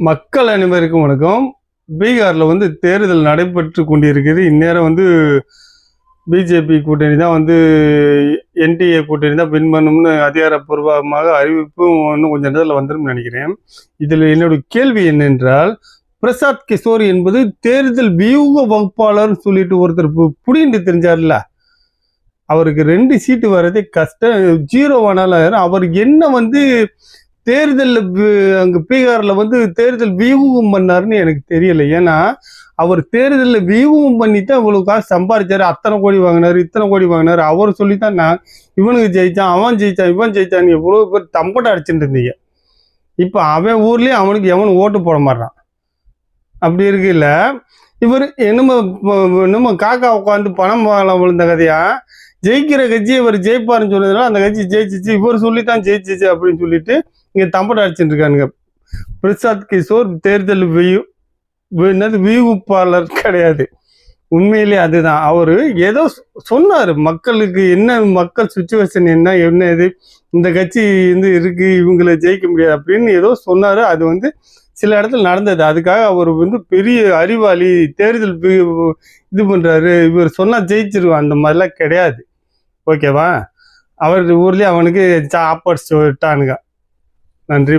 மக்கள் அனைவருக்கும் வணக்கம். பீகாரில் வந்து தேர்தல் நடைபெற்று கொண்டிருக்கிறது. இந்நேரம் வந்து பிஜேபி கூட்டணி தான் வந்து என்டிஏ கூட்டணி தான் வின் பண்ணும்னு அதிகாரப்பூர்வமாக அறிவிப்பும் இன்னும் கொஞ்சம் நேரத்தில் வந்துடும் நினைக்கிறேன். இதில் என்னுடைய கேள்வி என்னென்றால் பிரசாத் கிஷோர் என்பது தேர்தல் வியூக வகுப்பாளர்னு சொல்லிட்டு ஒருத்தர் பு- தெரிஞ்சார்ல? அவருக்கு ரெண்டு சீட்டு வர்றதே கஷ்டம். ஜீரோ ஆனாலும் அவர் என்ன வந்து தேர்தலில் அங்கே பீகாரில் வந்து தேர்தல் வியூகம் பண்ணாருன்னு எனக்கு தெரியல. ஏன்னா அவர் தேர்தலில் வியூகம் பண்ணி தான் இவ்வளவு காசு சம்பாரிச்சாரு. அத்தனை கோடி வாங்கினாரு இத்தனை கோடி வாங்கினாரு. அவர் சொல்லி தான் நான் இவனுக்கு ஜெயித்தான் அவன் ஜெயிச்சான் இவன் ஜெயித்தான்னு எவ்வளோ பேர் தம்பட்டை அடிச்சுட்டு இருந்தீங்க. இப்போ அவன் ஊர்லேயே அவனுக்கு எவனும் ஓட்டு போட மாட்டான் அப்படி இருக்குல்ல இவர் என்னமோ என்னமோ காக்கா உட்காந்து பணம் விழுந்த கதையா? ஜெயிக்கிற கட்சி இவர் ஜெயிப்பாருன்னு சொன்னதுனால அந்த கட்சி ஜெயிச்சிச்சு இவர் சொல்லித்தான் ஜெயிச்சிச்சு அப்படின்னு சொல்லிட்டு இங்கே தம்பட்டை அடிச்சுட்டு இருக்கானுங்க. பிரசாத் கிஷோர் தேர்தல் வியூ என்னது? வியூப்பாளர் கிடையாது. உண்மையிலே அதுதான். அவர் ஏதோ சொன்னார். மக்களுக்கு என்ன மக்கள் சுச்சுவேஷன் என்ன என்ன இது இந்த கட்சி வந்து இருக்குது இவங்களை ஜெயிக்க முடியாது அப்படின்னு ஏதோ சொன்னார். அது வந்து சில இடத்துல நடந்தது. அதுக்காக அவர் வந்து பெரிய அறிவாளி தேர்தல் இது பண்ணுறாரு இவர் சொன்னால் ஜெயிச்சிருவான். அந்த மாதிரிலாம் கிடையாது. ஓகேவா? அவர் ஊர்லேயே அவனுக்கு சாப்பாடு விட்டானுங்க. landry